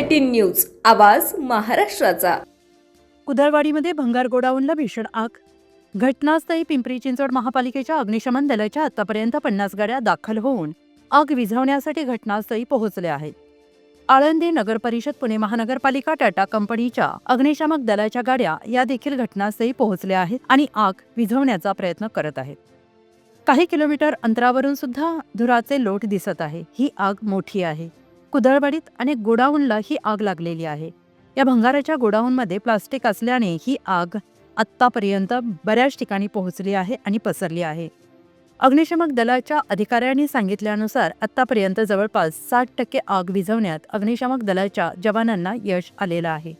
Eighteen news आवाज महाराष्ट्राचा. कुदळवाडीमध्ये भंगार गोडाऊनला भीषण आग. घटनास्थळी पिंपरी चिंचवड महापालिकेच्या अग्निशमन दलाच्या आतापर्यंत पन्नास गाड्या दाखल होऊन आग विझवण्यासाठी घटनास्थळी पोहोचल्या आहेत. आळंदी नगर परिषद पुणे महानगरपालिका टाटा कंपनीच्या अग्निशामक दलाच्या गाड्या या देखील घटनास्थळी पोहोचल्या आहेत आणि आग विझवण्याचा प्रयत्न करत आहेत. काही किलोमीटर अंतरावरून सुद्धा धुराचे लोट दिसत आहे. ही आग मोठी आहे. कुदळवाडीत अनेक गोडाऊनला ही आग लागलेली आहे. या भंगाराच्या गोडाऊनमध्ये प्लास्टिक असल्याने ही आग आत्तापर्यंत बऱ्याच ठिकाणी पोहोचली आहे आणि पसरली आहे. अग्निशमक दलाच्या अधिकाऱ्यांनी सांगितल्यानुसार आत्तापर्यंत जवळपास साठ टक्के आग विझवण्यात अग्निशमक दलाच्या जवानांना यश आलेलं आहे.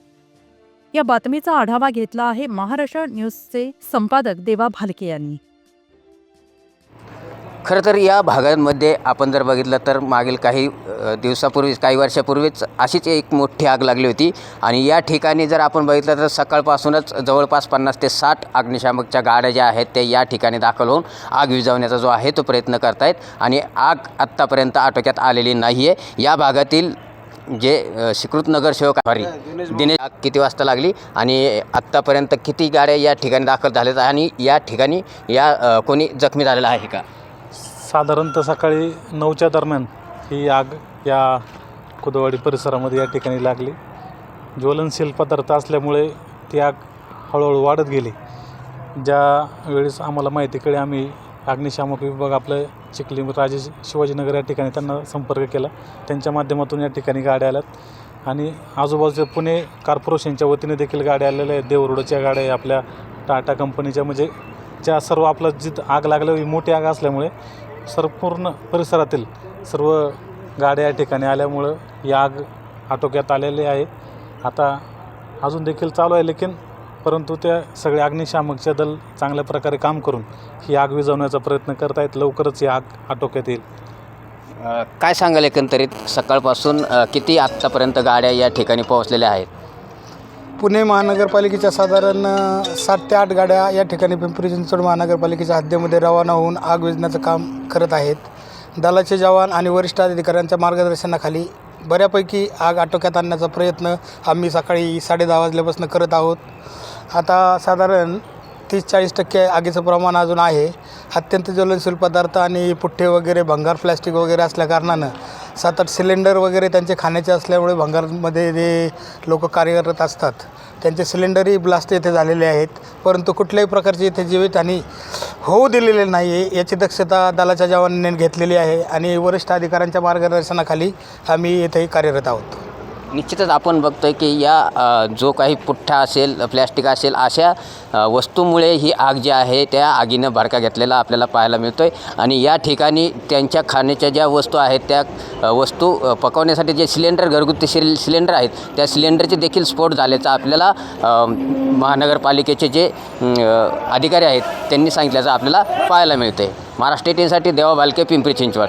या बातमीचा आढावा घेतला आहे महाराष्ट्र न्यूजचे संपादक देवा भालके यांनी. खरं तर या भागांमध्ये आपण जर बघितलं तर मागील काही दिवसापूर्वीच काही वर्षापूर्वीच अशीच एक मोठी आग लागली होती. आणि या ठिकाणी जर आपण बघितलं तर सकाळपासूनच जवळपास पन्नास ते साठ अग्निशामकच्या गाड्या ज्या आहेत त्या या ठिकाणी दाखल होऊन आग विझवण्याचा जो आहे तो प्रयत्न करतायत. आणि आग आत्तापर्यंत आटोक्यात आलेली नाही आहे या भागातील जे स्वीकृत नगरसेवक सॉरी दिनेश आग किती वाजता लागली आणि आत्तापर्यंत किती गाड्या या ठिकाणी दाखल झाल्यात आणि या ठिकाणी या कोणी जखमी झालेला आहे का? साधारणतः सकाळी नऊच्या दरम्यान ही आग या कुदवाडी परिसरामध्ये या ठिकाणी लागली. ज्वलनशील पदार्थ असल्यामुळे ती आग हळूहळू वाढत गेली. ज्या वेळेस आम्हाला माहिती कळली आम्ही अग्निशामक विभाग आपलं चिखली राजे शिवाजीनगर या ठिकाणी त्यांना संपर्क केला. त्यांच्या माध्यमातून या ठिकाणी गाड्या आल्यात. आणि आजूबाजूच्या पुणे कॉर्पोरेशनच्या वतीने देखील गाड्या आलेल्या आहेत. देवरुडच्या गाड्या आहे आपल्या. टाटा कंपनीच्या म्हणजे ज्या सर्व आपलं जिथं आग लागलं मोठी आग असल्यामुळे संपूर्ण परिसरातील सर्व गाड्या या ठिकाणी आल्यामुळं ही आग आटोक्यात आलेली आहे. आता अजून देखील चालू आहे लेकिन परंतु त्या सगळ्या अग्निशामकच्या दल चांगल्या प्रकारे काम करून ही आग विझवण्याचा प्रयत्न करत आहेत लवकरच ही आग आटोक्यात येईल. काय सांगाल एकंदरीत? सकाळपासून किती आत्तापर्यंत गाड्या या ठिकाणी पोहोचलेल्या आहेत? पुणे महानगरपालिकेच्या साधारण सात ते आठ गाड्या या ठिकाणी पिंपरी चिंचवड महानगरपालिकेच्या हद्दीमध्ये रवाना होऊन आग विझण्याचं काम करत आहेत. दलाचे जवान आणि वरिष्ठ अधिकाऱ्यांच्या मार्गदर्शनाखाली बऱ्यापैकी आग आटोक्यात आणण्याचा प्रयत्न आम्ही सकाळी साडे दहा वाजल्यापासून करत आहोत. आता साधारण तीस चाळीस टक्के आगीचं प्रमाण अजून आहे. अत्यंत ज्वलनशील पदार्थ आणि पुठ्ठे वगैरे भंगार प्लॅस्टिक वगैरे असल्याकारणानं सात आठ सिलेंडर वगैरे त्यांचे खाण्याचे असल्यामुळे भंगारमध्ये जे लोक कार्यरत असतात त्यांचे सिलेंडरही ब्लास्ट येथे झालेले आहेत. परंतु कुठल्याही प्रकारची इथे जीवितहानी होऊ दिलेले नाही याची दक्षता दलाच्या जवानांनी घेतलेली आहे आणि वरिष्ठ अधिकाऱ्यांच्या मार्गदर्शनाखाली आम्ही इथेही कार्यरत आहोत. निश्चितच आपण बघतो आहे की या जो काही पुठ्ठा असेल प्लॅस्टिक असेल अशा वस्तूमुळे ही आग जी आहे त्या आगीनं भडका घेतलेला आपल्याला पाहायला मिळतो आहे आणि या ठिकाणी त्यांच्या खाण्याच्या ज्या वस्तू आहेत त्या वस्तू पकवण्यासाठी जे सिलेंडर घरगुती सिल सिलेंडर आहेत त्या सिलेंडरचे देखील स्फोट झाल्याचा आपल्याला महानगरपालिकेचे जे अधिकारी आहेत त्यांनी सांगितल्याचं आपल्याला पाहायला मिळतं आहे महाराष्ट्र टीनसाठी देवा बालके पिंपरी चिंचवड.